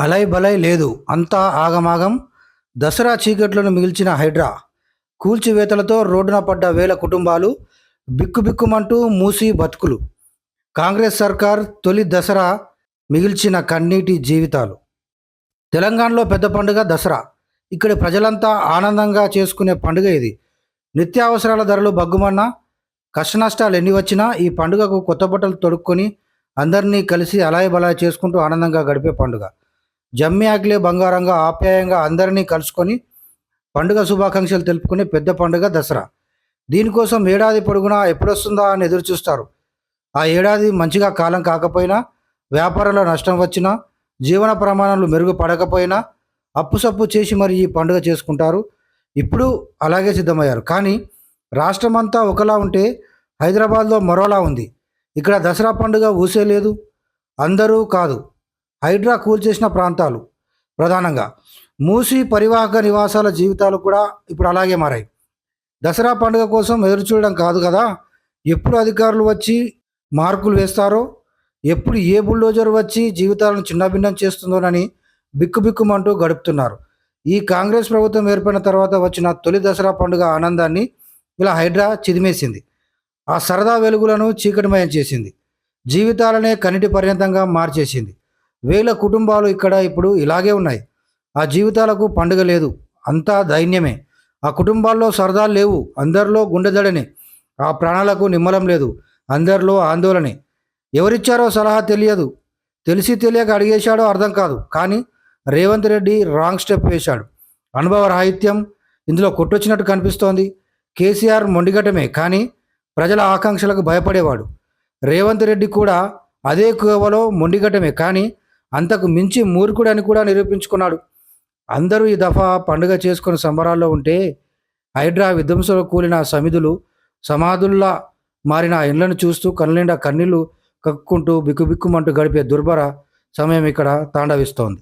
అలై బలై లేదు. అంతా ఆగమాగం దసరా చీకట్లను మిగిల్చిన హైడ్రా. కూల్చివేతలతో రోడ్డున పడ్డ వేల కుటుంబాలు బిక్కుబిక్కుమంటూ మూసి బతుకులు. కాంగ్రెస్ సర్కార్ తొలి దసరా మిగిల్చిన కన్నీటి జీవితాలు. తెలంగాణలో పెద్ద పండుగ దసరా. ఇక్కడి ప్రజలంతా ఆనందంగా చేసుకునే పండుగ ఇది. నిత్యావసరాల ధరలు బగ్గుమన్నా కష్టనష్టాలు ఎన్ని వచ్చినా ఈ పండుగకు కొత్త బట్టలు తొడుక్కొని అందరినీ కలిసి అలాయ్ బలాయ్ చేసుకుంటూ ఆనందంగా గడిపే పండుగ. జమ్మి ఆకిలే బంగారంగా ఆప్యాయంగా అందరినీ కలుసుకొని పండుగ శుభాకాంక్షలు తెలుపుకునే పెద్ద పండుగ దసరా. దీనికోసం ఏడాది పొడుగునా ఎప్పుడొస్తుందా అని ఎదురు చూస్తారు ఆ ఏడాది మంచిగా కాలం కాకపోయినా వ్యాపారంలో నష్టం వచ్చినా జీవన ప్రమాణాలు మెరుగుపడకపోయినా అప్పుసప్పు చేసి మరి ఈ పండుగ చేసుకుంటారు. ఇప్పుడు అలాగే సిద్ధమయ్యారు. కానీ రాష్ట్రమంతా ఒకలా ఉంటే హైదరాబాద్లో మరోలా ఉంది. ఇక్కడ దసరా పండుగ ఊసే లేదు అందరూ కాదు. హైడ్రా కూల్చేసిన ప్రాంతాలు ప్రధానంగా. మూసి పరివాహక నివాసాల జీవితాలు కూడా ఇప్పుడు అలాగే మారాయి. దసరా పండుగ కోసం ఎదురు చూడడం కాదు కదా? ఎప్పుడు అధికారులు వచ్చి మార్కులు వేస్తారో? ఎప్పుడు ఏ బుల్డోజర్ వచ్చి జీవితాలను చిన్నభిన్నం చేస్తుందోనని బిక్కుబిక్కుమంటూ గడుపుతున్నారు. ఈ కాంగ్రెస్ ప్రభుత్వం ఏర్పడిన తర్వాత వచ్చిన తొలి దసరా పండుగ ఆనందాన్ని ఇలా హైడ్రా చిదిమేసింది. ఆ సరదా వెలుగులను చీకటిమయం చేసింది. జీవితాలనే కనిటి పర్యంతంగా మార్చేసింది. వేల కుటుంబాలు ఇక్కడ ఇప్పుడు ఇలాగే ఉన్నాయి. ఆ జీవితాలకు పండుగ లేదు. అంతా దైన్యమే. ఆ కుటుంబాల్లో సరదాలు లేవు. అందరిలో గుండెదడనే. ఆ ప్రాణాలకు నిమ్మలం లేదు. అందరిలో ఆందోళనే. ఎవరిచ్చారో సలహా తెలియదు. తెలిసి తెలియక అడిగేశాడో అర్థం కాదు. కానీ రేవంత్ రెడ్డి రాంగ్ స్టెప్ వేశాడు. అనుభవ రాహిత్యం ఇందులో కొట్టొచ్చినట్టు కనిపిస్తోంది. కేసీఆర్ మొండిగటమే కానీ ప్రజల ఆకాంక్షలకు భయపడేవాడు. రేవంత్ రెడ్డి కూడా అదే కోవలో మొండిగటమే కానీ అంతకు మించి మూర్ఖుడని కూడా నిరూపించుకున్నాడు. అందరూ ఈ దఫా పండుగ చేసుకుని సంబరాల్లో ఉంటే హైడ్రా విధ్వంసంలో కూలిన సమిధులు సమాధుల్లా మారిన ఆ ఇండ్లను చూస్తూ కళ్ళనిండా కన్నీళ్ళు కక్కుంటూ బిక్కుబిక్కుమంటూ గడిపే దుర్భర సమయం ఇక్కడ తాండవిస్తోంది.